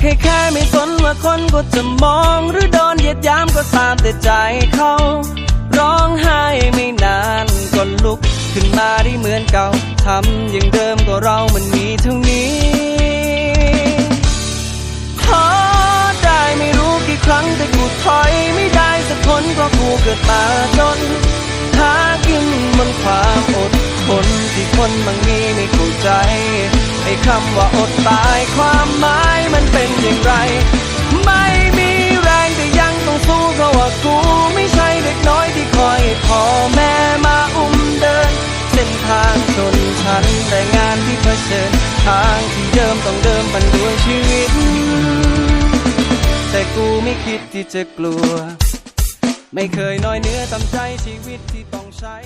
แค่แค่ไม่สนว่าคนก็จะมองหรือโดนเหยียดยามก็ตามแต่ใจเขา ร้องไห้ไม่นานก็ลุกขึ้นมาได้เหมือนเก่าทำอย่างเดิมก็เรามันมีเท่านี้ท้อได้ไม่รู้กี่ครั้งแต่กูถอยไม่ได้สักคนเพราะกูเกิดมาจนหากินบนความอดทนที่คนบางมีไม่เข้าใจไอ้คำว่าอดตายความหมาย มันเป็นอย่างไร ไม่มีแรงแต่ยังต้องสู้เพราะว่ากูไม่ใช่เด็กน้อยที่คอยพ่อแม่มาอุ้มเดิน เส้นทางจนฉันแต่งานที่เผชิญ ทางที่เดิมต้องเดิมปันด้วยชีวิต แต่กูไม่คิดที่จะกลัว ไม่เคยน้อยเนื้อตำใจชีวิตที่ต้องใช้